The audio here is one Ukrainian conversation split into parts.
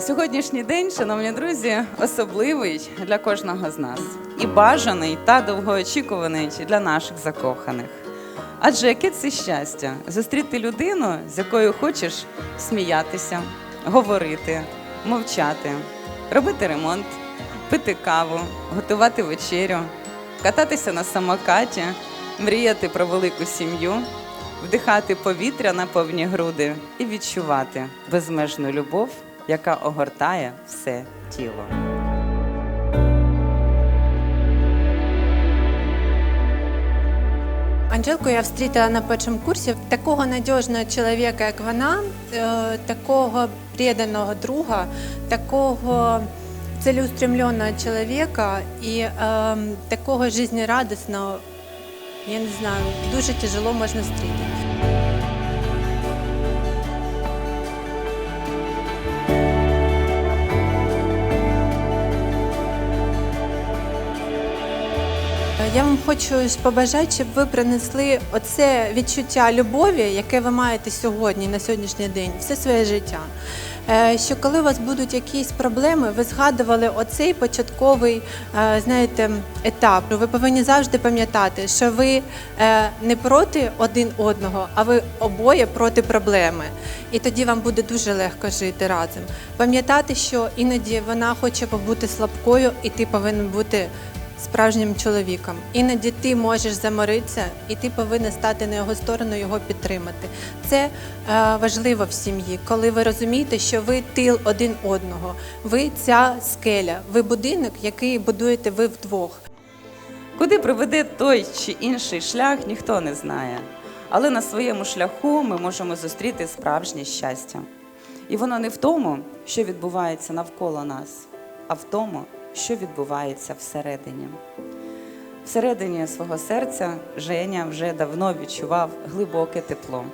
Сьогоднішній день, шановні друзі, особливий для кожного з нас і бажаний та довгоочікуваний для наших закоханих. Адже яке це щастя зустріти людину, з якою хочеш сміятися, говорити, мовчати, робити ремонт, пити каву, готувати вечерю, кататися на самокаті, мріяти про велику сім'ю, вдихати повітря на повні груди і відчувати безмежну любов, яка огортає все тіло. Анжелку я встретила на першому курсі. Такого надіжного чоловіка, як вона, е, такого преданого друга, такого цілеустремленного чоловіка і е, такого жизнерадісного, я не знаю, дуже тяжело можна зустріти. Я вам хочу побажати, щоб ви принесли оце відчуття любові, яке ви маєте сьогодні, на сьогоднішній день, все своє життя. Е, Що коли у вас будуть якісь проблеми, ви згадували оцей початковий, е, знаєте, етап. Ви повинні завжди пам'ятати, що ви е, не проти один одного, а ви обоє проти проблеми. І тоді вам буде дуже легко жити разом. Пам'ятати, що іноді вона хоче побути слабкою, і ти повинен бути справжнім чоловіком. Іноді ти можеш заморитися, і ти повинен стати на його сторону, його підтримати. Це е, важливо в сім'ї, коли ви розумієте, що ви тил один одного, ви ця скеля, ви будинок, який будуєте ви вдвох. Куди приведе той чи інший шлях, ніхто не знає. Але на своєму шляху ми можемо зустріти справжнє щастя. І воно не в тому, що відбувається навколо нас, а в тому, що відбувається всередині. Всередині свого серця Женя вже давно відчував глибоке тепло.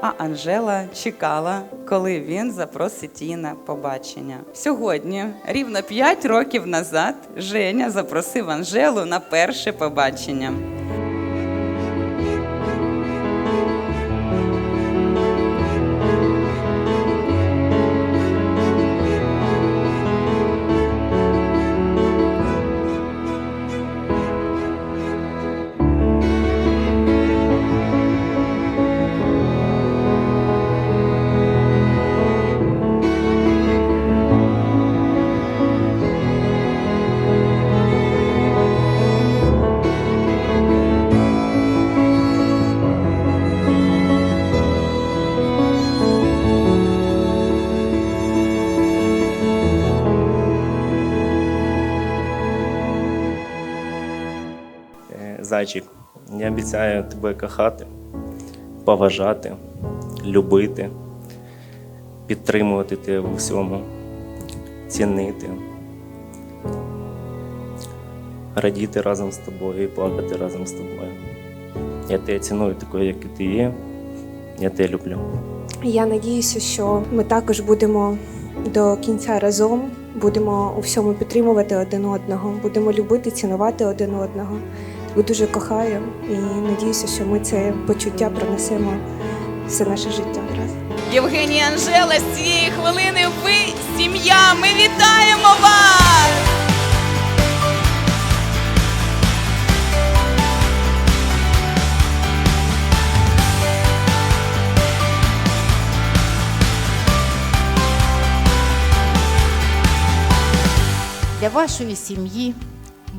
А Анжела чекала, коли він запросить її на побачення. Сьогодні, рівно 5 років назад, Женя запросив Анжелу на перше побачення. Зайчик, я обіцяю тебе кохати, поважати, любити, підтримувати тебе у всьому, цінити, радіти разом з тобою і плакати разом з тобою. Я тебе ціную такою, як і ти є. Я тебе люблю. Я надіюся, що ми також будемо до кінця разом, будемо у всьому підтримувати один одного, будемо любити, цінувати один одного. Тебе дуже кохаю і надіюся, що ми це почуття пронесемо все наше життя. Євгенія Анжела, з цієї хвилини ви сім'я. Ми вітаємо вас! для вашої сім'ї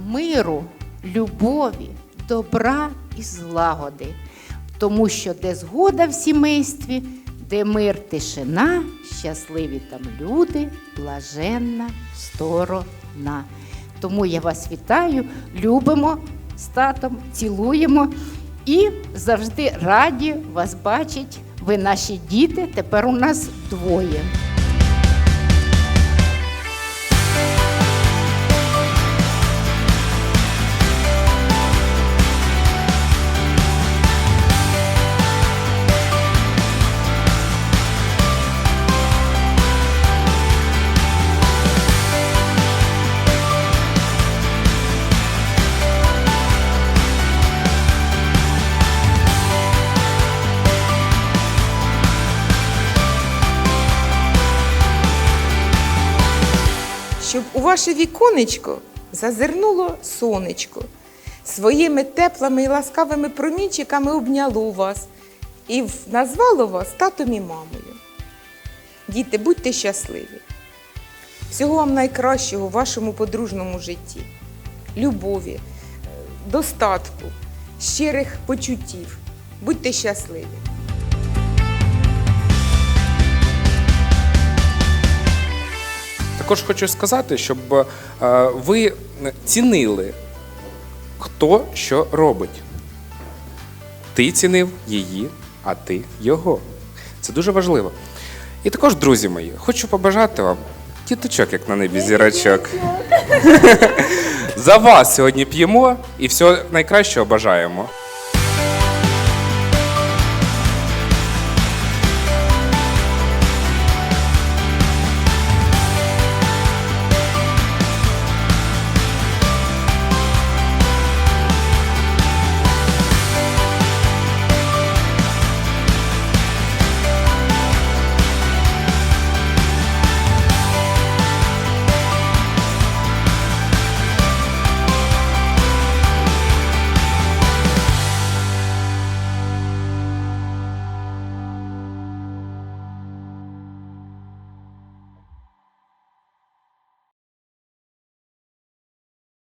миру, любові, добра і злагоди. Тому що де згода в сімействі, де мир, тишина, щасливі там люди, блаженна сторона. Тому я вас вітаю, любимо з татом, цілуємо і завжди раді вас бачить. Ви наші діти, тепер у нас двоє. Щоб у ваше віконечко зазирнуло сонечко, своїми теплими і ласкавими промінчиками обняло вас і назвало вас татом і мамою. Діти, будьте щасливі. Всього вам найкращого у вашому подружному житті, любові, е, достатку, щирих почуттів. Будьте щасливі! Також хочу сказати, щоб е, ви цінили, хто що робить. Ти цінив її, а ти його. Це дуже важливо. І також, друзі мої, хочу побажати вам діточок, як на небі зірочок. За вас сьогодні п'ємо і всього найкращого бажаємо.